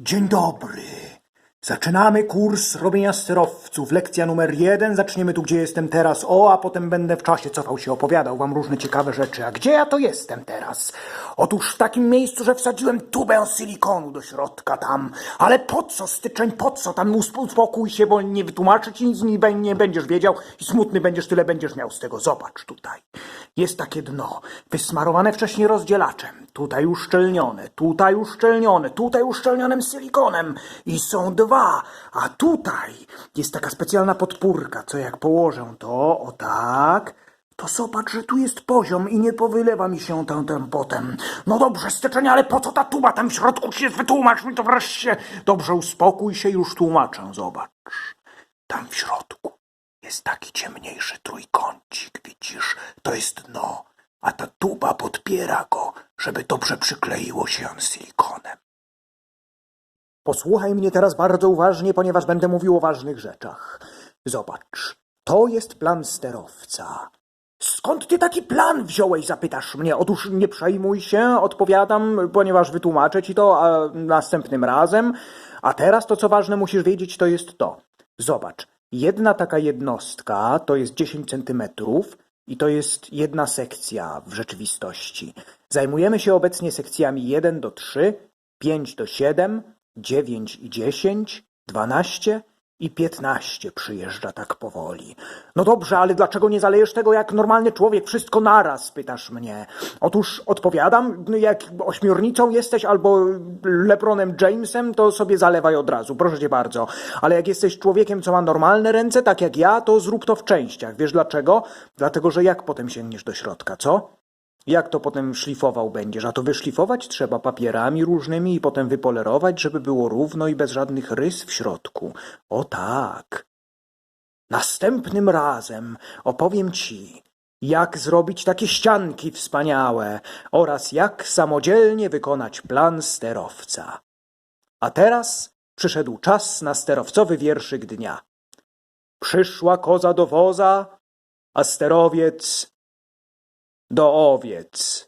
Dzień dobry. Zaczynamy kurs robienia sterowców. Lekcja numer jeden. Zaczniemy tu, gdzie jestem teraz. O, a potem będę w czasie cofał się, opowiadał wam różne ciekawe rzeczy. A gdzie ja to jestem teraz? Otóż w takim miejscu, że wsadziłem tubę silikonu do środka tam. Ale po co, styczeń, po co? Tam usp- uspokój się, bo nie wytłumaczę ci nic, nie będziesz wiedział i smutny będziesz, tyle będziesz miał z tego. Zobacz tutaj. Jest takie dno, wysmarowane wcześniej rozdzielaczem. Tutaj uszczelnione, tutaj uszczelnione, tutaj uszczelnionym silikonem. I są dwa. A tutaj jest taka specjalna podpórka, co jak położę to, o tak, to zobacz, że tu jest poziom i nie powylewa mi się ten potem. No dobrze, styczeń, ale po co ta tuba tam w środku się wytłumacz mi to wreszcie. Dobrze, uspokój się, już tłumaczę, zobacz. Tam w środku jest taki ciemniejszy trójkącik, widzisz? To jest dno, a ta tuba podpiera go, żeby dobrze przykleiło się on silikonem. Posłuchaj mnie teraz bardzo uważnie, ponieważ będę mówił o ważnych rzeczach. Zobacz, to jest plan sterowca. Skąd ty taki plan wziąłeś, zapytasz mnie? Otóż nie przejmuj się, odpowiadam, ponieważ wytłumaczę ci to a następnym razem. A teraz to, co ważne, musisz wiedzieć, to jest to. Zobacz, jedna taka jednostka to jest 10 centymetrów i to jest jedna sekcja w rzeczywistości. Zajmujemy się obecnie sekcjami 1 do 3, 5 do 7, 9 i 10, 12 i 15 przyjeżdża tak powoli. No dobrze, ale dlaczego nie zalejesz tego jak normalny człowiek, wszystko naraz, pytasz mnie. Otóż odpowiadam, jak ośmiornicą jesteś albo Lebronem Jamesem, to sobie zalewaj od razu, proszę cię bardzo. Ale jak jesteś człowiekiem, co ma normalne ręce, tak jak ja, to zrób to w częściach. Wiesz dlaczego? Dlatego, że jak potem sięgniesz do środka, co? Jak to potem szlifował będziesz? A to wyszlifować trzeba papierami różnymi i potem wypolerować, żeby było równo i bez żadnych rys w środku. O tak. Następnym razem opowiem ci, jak zrobić takie ścianki wspaniałe oraz jak samodzielnie wykonać plan sterowca. A teraz przyszedł czas na sterowcowy wierszyk dnia. Przyszła koza do woza, a sterowiec do owiec.